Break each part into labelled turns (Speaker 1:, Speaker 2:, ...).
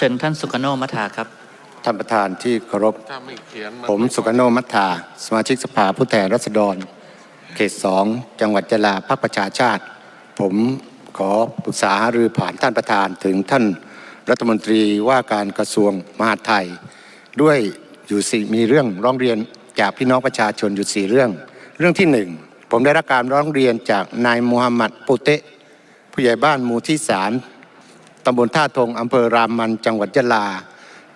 Speaker 1: เชิญท่านสุกโนมัทาครับ
Speaker 2: ท่านประธานที่เคารพ
Speaker 3: ถ้าไม่เขียนน
Speaker 2: ผมสุกโนมัทธาสมาชิกสภาผู้แทนราษฎร เขตสองจังหวัดยะลาพรรคประชาชาติ ผมขอปรึกษาหารือผ่านท่านประธานถึงท่านรัฐมนตรีว่าการกระทรวงมหาดไทย ด้วยอยู่สี่มีเรื่องร้องเรียนจากพี่น้องประชาชนอยู่สี่เรื่อง เรื่องที่หนึ่งผมได้รับการร้องเรียนจากนายมูฮัมหมัดปุเตะผู้ใหญ่บ้านหมู่ที่สาม ตำบลท่าทงอำเภอรามันจังหวัดยะลา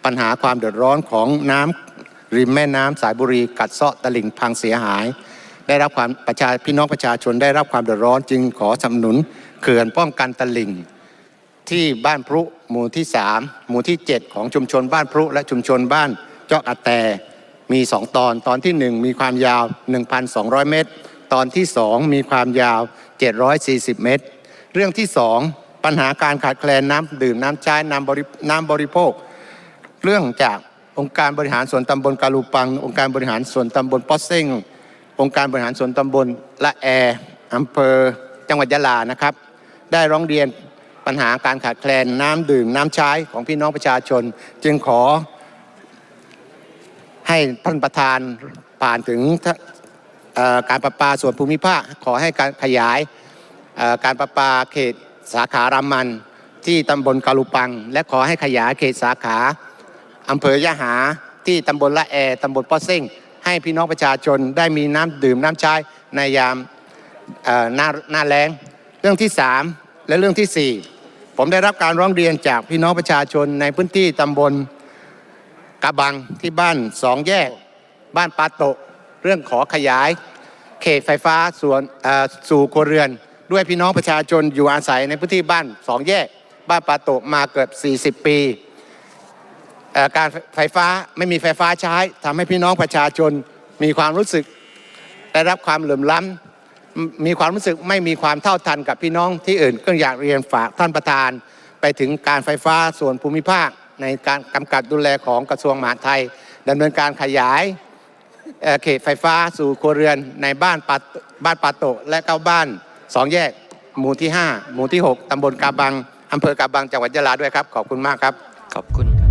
Speaker 2: ปัญหาความเดือดร้อนของน้ำริมแม่น้ำสายบุรีกัดเซาะตลิ่งพังเสียหาย ได้รับความประชาพี่น้องประชาชนได้รับความเดือดร้อนจึงขอสนับสนุนเขื่อนป้องกันตลิ่ง ที่บ้านพรุหมู่ที่ 3 หมู่ที่ 7 ของชุมชนบ้านพรุและชุมชนบ้านเจาะอาแตมี 2 ตอน ตอนที่ 1 มีความยาว 1,200 เมตร ตอนที่ 2 มีความยาว 740 เมตร เรื่องที่ 2 ปัญหาการขาดแคลนน้ำดื่มน้ำใช้น้ำบริน้ำบริโภค เรื่องจากองค์การบริหารส่วนตำบลกาลูปัง องค์การบริหารส่วนตำบลปอสเซ้งองค์การบริหารส่วนตำบลละแออำเภอจังหวัดยะลานะครับ ได้ร้องเรียนปัญหาการขาดแคลนน้ำดื่มน้ำใช้ของพี่น้องประชาชน จึงขอ ให้ท่านประธานผ่านถึงการประปาส่วนภูมิภาคขอให้การขยายการประปาเขต สาขารามันที่ตำบลกาลูปัง และขอให้ขยายเขตสาขาอำเภอยะหาที่ตำบลละแอตำบลป้อเซ้ง ให้พี่น้องประชาชนได้มีน้ำดื่มน้ำใช้ในยามหน้าหน้าแล้ง เรื่องที่ 3 และเรื่องทีสี่4 ผมได้รับการร้องเรียนจากพี่น้องประชาชนในพื้นที่ตำบลกะบังที่บ้านสองแยก บ้านปาโตะ เรื่องขอขยาย เขตไฟฟ้าส่วนสู่ครัวเรือน ด้วยพี่น้องประชาชนอยู่อาศัยในพื้นที่บ้านสองแยก บ้านปาโตมาเกือบ 40 ปี การไฟฟ้าไม่มีไฟฟ้าใช้ทำให้พี่น้องประชาชนมีความรู้สึกได้รับความเหลื่อมล้ำมมีความรู้สึกไม่มีความเท่าทันกับพี่น้องที่อื่นก็อยากเรียนฝากท่านประธาน ไปถึงการไฟฟ้าส่วนภูมิภาค ในการกำกับดูแลของกระทรวงมหาดไทยดำเนินการขยายเขตไฟฟ้าสู่ครัวเรือนในบ้านปาบ้านปาโตและเก้าบ้าน สองแยก หมู่ที่ 5 หมู่ที่ 6ตำบลกาบังอำเภอกาบัง จังหวัดยะลาด้วยครับ ขอบคุณมากครับ
Speaker 1: ขอบคุณ